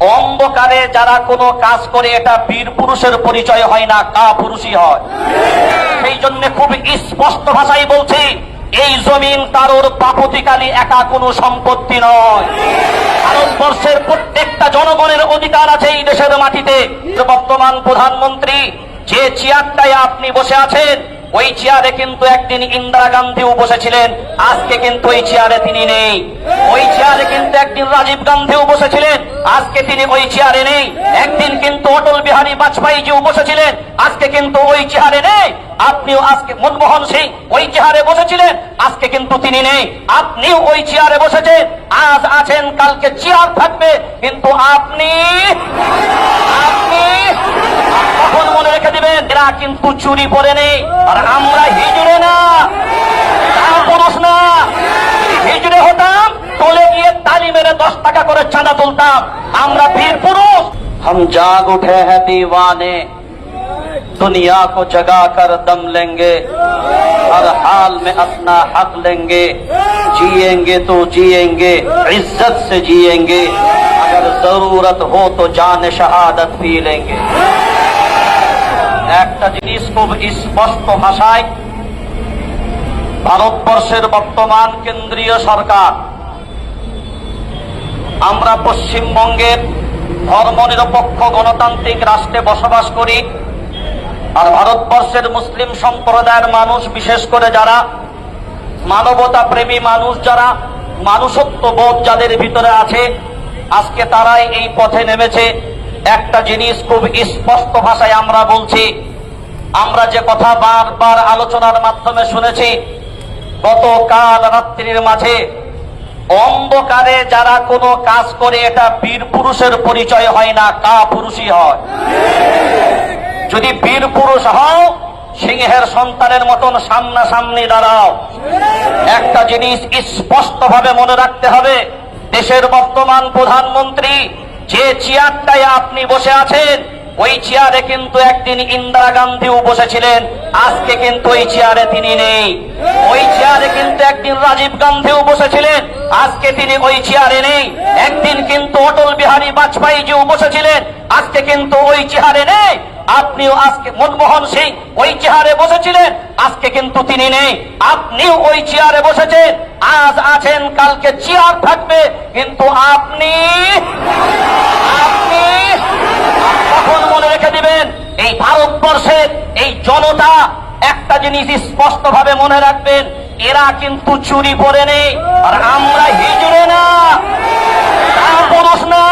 অন্ধকারে যারা কোনো কাজ করে, এটা বীর পুরুষের পরিচয় হয় না, কা পুরুষই হয়। সেই জন্য খুব স্পষ্ট ভাষায় বলছি, এই জমিন কারোর পাপতিকালী একা কোনো সম্পত্তি নয়। ভারতবর্ষের প্রত্যেকটা জনগণের অধিকার আছে এই দেশের মাটিতে। বর্তমান প্রধানমন্ত্রী যে চেয়ারটায় আপনি বসে আছেন ওই চেয়ারে কিন্তু একদিন ইন্দিরা গান্ধীও বসেছিলেন। আজকে কিন্তু ওই চেয়ারে তিনি নেই। ওই চেয়ারে কিন্তু একদিন রাজীব গান্ধীও বসেছিলেন। আজকে তিনি ওই চেয়ারে নেই। একদিন কিন্তু অটল বিহারী বাজপেয়ীজিও বসেছিলেন। আজকে কিন্তু ওই চেয়ারে নেই। আপনিও আজকে মনমোহন সিং ওই চেয়ারে বসেছিলেন। আজকে কিন্তু তিনি নেই। আপনিও ওই চেয়ারে বসেছেন। আজ আছেন, কালকে চেয়ার থাকবে। কিন্তু আপনি আপনি কখন মনে রেখে দিবেন এরা কিন্তু চুরি পরে নেই আর আমরা হিজড়ে না তা পুরুষ না হিজড়ে হতাম তোলে গিয়ে তালি মেরে দশ টাকা করে চাঁদা তুলতাম আমরা বীর পুরুষ हम जाग उठे हैं दीवाने दुनिया को जगा कर दम लेंगे हर हाल में अपना हक लेंगे जिएंगे तो जिएंगे इज्जत से जिएंगे अगर जरूरत हो तो जान शहादत भी लेंगे একটা জিনিস খুব স্পষ্ট ভাষায়, ভারতবর্ষের বর্তমান কেন্দ্রীয় সরকার। আমরা পশ্চিমবঙ্গের ধর্মনিরপেক্ষ গণতান্ত্রিক রাষ্ট্রে বসবাস করি, আর ভারতবর্ষের মুসলিম সম্প্রদায়ের মানুষ, বিশেষ করে যারা মানবতা প্রেমী মানুষ, যারা মানুষত্ব বোধ যাদের ভিতরে আছে, আজকে তারাই এই পথে নেমেছে। একটা জিনিস খুব স্পষ্ট ভাষায় আমরা বলছি। আমরা যে কথা বারবার আলোচনার মাধ্যমে শুনেছি, গতকাল রাত্রির মাঝে অন্ধকারে যারা কোনো কাজ করে, এটা বীর পুরুষের পরিচয় হয় না, কা পুরুষই হয়। যদি বীর পুরুষ হও, সিংহের সন্তানের মতন সামনাসামনি দাঁড়াও। একটা জিনিস স্পষ্ট ভাবে মনে রাখতে হবে, দেশের বর্তমান প্রধানমন্ত্রী যে চেয়ারটায় আপনি বসে আছেন, ওই চেয়ারে কিন্তু একদিন ইন্দিরা গান্ধীও বসেছিলেন। আজকে কিন্তু ওই চেয়ারে তিনি নেই। ওই চেয়ারে কিন্তু একদিন রাজীব গান্ধীও বসেছিলেন। আজকে তিনি ওই চেয়ারে নেই। একদিন কিন্তু অটল বিহারী বাজপেয়ীজিও বসেছিলেন। আজকে কিন্তু ওই চেয়ারে নেই। আপনিও আজকে মনমোহন সিং ওই চেয়ারে বসেছিলেন। আজকে কিন্তু তিনি নেই। আপনিও ওই চেয়ারে বসেছেন। আজ আছেন, কালকে চেয়ার থাকবে, কিন্তু আপনি আপনি কখন মনে রেখে দিবেন? এই ভারতবর্ষের এই জনতা একটা জিনিস স্পষ্ট ভাবে মনে রাখবেন, এরা কিন্তু চুরি করে নেই, আর আমরা হিজড়ে না। পুরুষ না।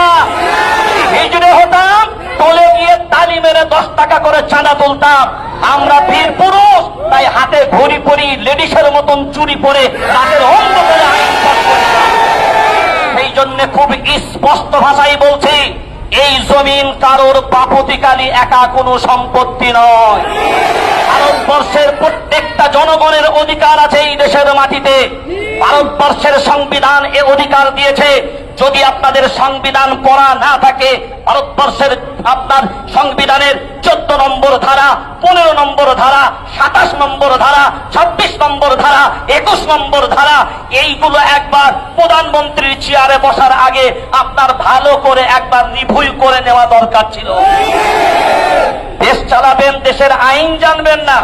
হিজড়ে হতাম, তোলে গিয়ে তালি মেরে দশ টাকা করে চাঁদা তুলতাম। আমরা বীর পুরুষ, তাই হাতে ঘড়ি পরি, লেডিসের মতন চুরি পরে তাদের অন্ধ করে সেই জন্য খুব স্পষ্ট ভাষায় বলছি, এই জমিন কারোর বাপতিকালী একা কোনো সম্পত্তি নয়। ভারতবর্ষের প্রত্যেকটা জনগণের অধিকার আছে এই দেশের মাটিতে। ভারতবর্ষের সংবিধান এ অধিকার দিয়েছে। যদি আপনাদের সংবিধান পড়া না থাকে, ভারতবর্ষের আপনার সংবিধানের চোদ্দ নম্বর ধারা, পনেরো নম্বর ধারা, সাতাশ নম্বর ধারা, ছাব্বিশ নম্বর ধারা, একুশ নম্বর ধারা, এইগুলো একবার প্রধানমন্ত্রীর চেয়ারে বসার আগে আপনার ভালো করে একবার রিভুই করে নেওয়া দরকার ছিল। দেশ চালাবেন, দেশের আইন জানবেন না।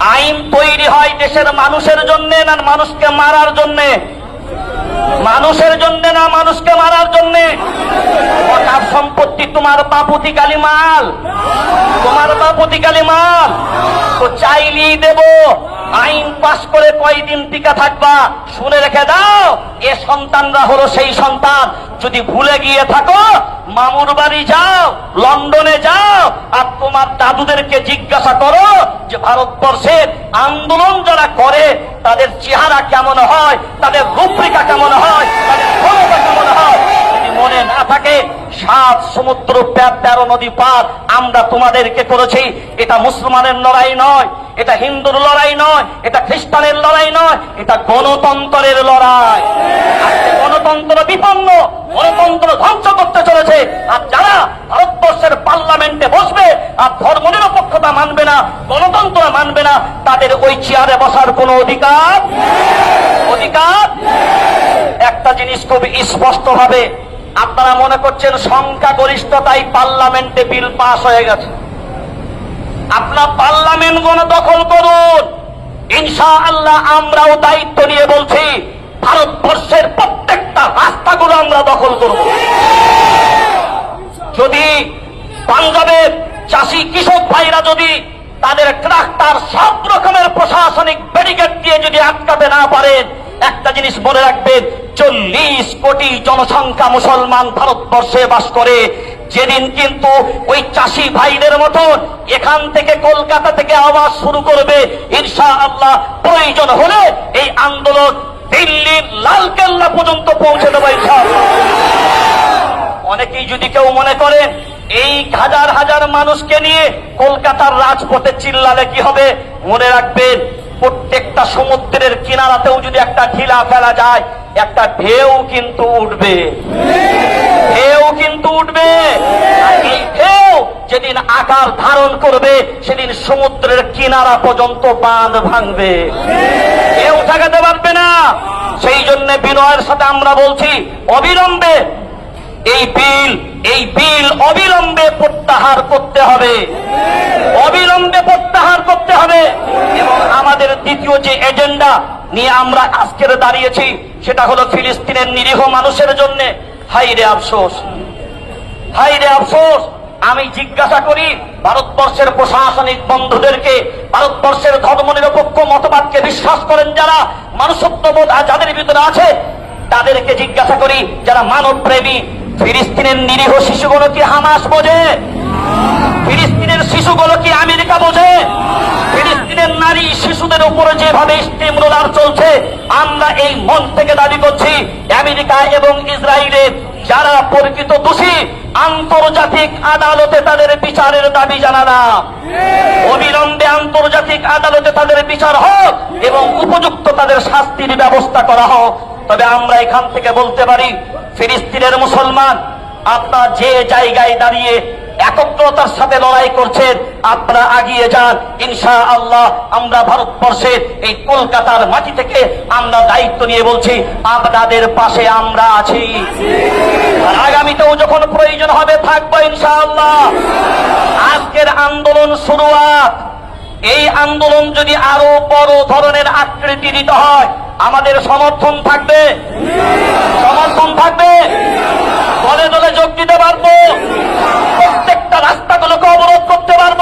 আইন তৈরি হয় দেশের মানুষের জন্য না মানুষকে মারার জন্য? মানুষের জন্য না মানুষকে মারার জন্য? হঠাৎ সম্পত্তি তোমার বাপুতি কালী মাল। তোমার বাপুতি কালী মাল। তো চাইলেই দেব। আইন পাশ করে কয়দিন টিকা থাকবা, শুনে রেখে দাও, এ সন্তানরা হলো সেই সন্তান। যদি ভুলে গিয়ে থাকো মামুর বাড়ি যাও, লন্ডনে যাও, আর তোমার দাদুদেরকে জিজ্ঞাসা করো যে ভারতবর্ষের আন্দোলন যারা করে, তাদের চেহারা কেমন হয়, তাদের রূপরেখা কেমন হয়, তাদের ক্ষমতা কেমন হয়? যদি মনে না থাকে সাত সমুদ্র তেরো নদী পার আমরা তোমাদেরকে করেছি। এটা মুসলমানের লড়াই নয়, এটা হিন্দুর লড়াই নয়, এটা খ্রিস্টানের লড়াই নয়, এটা গণতন্ত্রের লড়াই। গণতন্ত্র বিপন্ন, গণতন্ত্র ধ্বংস করতে চলেছে। আর যারা ভারতবর্ষের পার্লামেন্টে বসবে, আর ধর্মনিরপেক্ষতা মানবে না, গণতন্ত্র মানবে না, তাদের ওই চেয়ারে বসার কোনো অধিকার অধিকার একটা জিনিস খুব স্পষ্ট ভাবে আপনারা মনে করছেন সংখ্যাগরিষ্ঠতাই পার্লামেন্টে বিল পাস হয়ে গেছে। আপনার পার্লামেন্ট গণ দখল করুন। ইনশা আল্লাহ আমরাও দায়িত্ব নিয়ে বলছি, ভারতবর্ষের প্রত্যেকটা রাস্তাগুলো আমরা দখল করব। যদি পাঞ্জাবের চাষি কৃষক ভাইরা যদি তাদের ট্রাক্টর সব রকমের প্রশাসনিক ব্যারিকেড দিয়ে যদি আটকাতে না পারেন, একটা জিনিস মনে রাখবেন চল্লিশ কোটি জনসংখ্যা মুসলমান ভারতবর্ষে বাস করে। যেদিন কিন্তু ওই চাষি ভাইদের মতন এখান থেকে কলকাতা থেকে আওয়াজ শুরু করবে ইনশা আল্লাহ প্রয়োজন হলে এই আন্দোলন দিল্লির লালকেল্লা পর্যন্ত পৌঁছে দেবো, ইনশাআল্লাহ। অনেকেই যদি কেউ মনে করেন এই হাজার হাজার মানুষকে নিয়ে কলকাতার রাজপথে চিল্লালে কি হবে? মনে রাখবেন, প্রত্যেকটা সমুদ্রের কিনারাতেও যদি একটা ঢিলা ফেলা যায় একটা ঢেউ কিন্তু উঠবে। ঢেউ কিন্তু উঠবে। এই ঢেউ যেদিন আকার ধারণ করবে, সেদিন সমুদ্রের কিনারা পর্যন্ত বাঁধ ভাঙবে। কেউ ঠেকাতে পারবে না। সেই জন্য বিনয়ের সাথে আমরা বলছি, অবিলম্বে এই বিল এই বিল অবিলম্বে প্রত্যাহার করতে হবে। অবিলম্বে প্রত্যাহার করতে হবে। এবং আমাদের দ্বিতীয় যে এজেন্ডা নিয়ে আমরা আজকের দাঁড়িয়েছি, সেটা হলো ফিলিস্তিনের নিরীহ মানুষের জন্য। হাইরে আফসোস। হাইরে আফসোস। আমি জিজ্ঞাসা করি, ভারতবর্ষের প্রশাসনিক বন্ধুদেরকে, ভারতবর্ষের ধর্মনিরপেক্ষ মতবাদকে বিশ্বাস করেন যারা মানুষত্ববোধ যাদের ভিতরে আছে, তাদেরকে জিজ্ঞাসা করি, যারা মানব প্রেমী ফিলিস্তিনের নিরীহ শিশুগুলো কি হামাস বোঝে? ফিলিস্তিনের শিশুগুলো কি আমেরিকা বোঝে? ফিলিস্তিনের নারী শিশুদের উপরে যেভাবে স্টিম রোলার চলছে, আমরা এই মন থেকে দাবি করছি, আমেরিকা এবং ইসরায়েলের যারা প্রকৃত দোষী, আন্তর্জাতিক আদালতে তাদের বিচারের দাবি জানালাম। অবিলম্বে আন্তর্জাতিক আদালতে তাদের বিচার হোক এবং উপযুক্ত তাদের শাস্তির ব্যবস্থা করা হোক। তবে আমরা এখান থেকে বলতে পারি, ফিলিস্তিনের মুসলমান, আপনার যে জায়গায় দাঁড়িয়ে একত্রতার সাথে লড়াই করছেন। আপনারা আগিয়ে যান। ইনশা আল্লাহ আমরা ভারতবর্ষের এই কলকাতার মাটি থেকে আমরা দায়িত্ব নিয়ে বলছি, আপনাদের পাশে আমরা আছি। আগামীতেও যখন প্রয়োজন হবে, থাকব ইনশা আল্লাহ আজকের আন্দোলন শুরুয়াত এই আন্দোলন যদি আরও বড় ধরনের আকৃতি দিতে হয়, আমাদের সমর্থন থাকবে। সমর্থন থাকবে দলে দলে যোগ দিতে পারব প্রত্যেকটা রাস্তাগুলোকে অবরোধ করতে পারব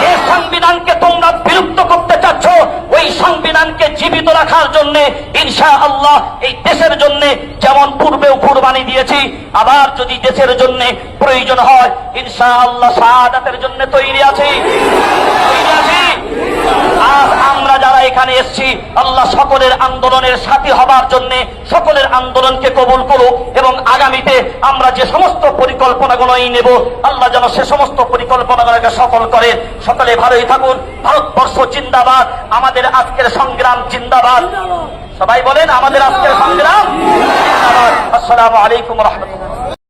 যে সংবিধানকে তোমরা বিলুপ্ত করতে চাচ্ছ ওই সংবিধানকে জীবিত রাখার জন্য ইনশা আল্লাহ এই দেশের জন্য যেমন পূর্বেও দিয়েছি। আবার যদি দেশের জন্য প্রয়োজন হয় ইনশা আল্লাহ শাহাদাতের জন্য তৈরি আছি। আজ আমরা যারা এখানে এসেছি, আল্লাহ সকলের আন্দোলনের সাথী হবার জন্য সকলের আন্দোলনকে কবুল করুক এবং আগামীতে আমরা যে সমস্ত পরিকল্পনাগুলোই নেব, আল্লাহ যেন সে সমস্ত পরিকল্পনাগুলোকে সফল করে। সকলে ভালোই থাকুন। ভারতবর্ষ জিন্দাবাদ। আমাদের আজকের সংগ্রাম জিন্দাবাদ। সবাই বলেন আমাদের আজকের সংগ্রাম আসসালামু আলাইকুম রহমতুল্লাহ।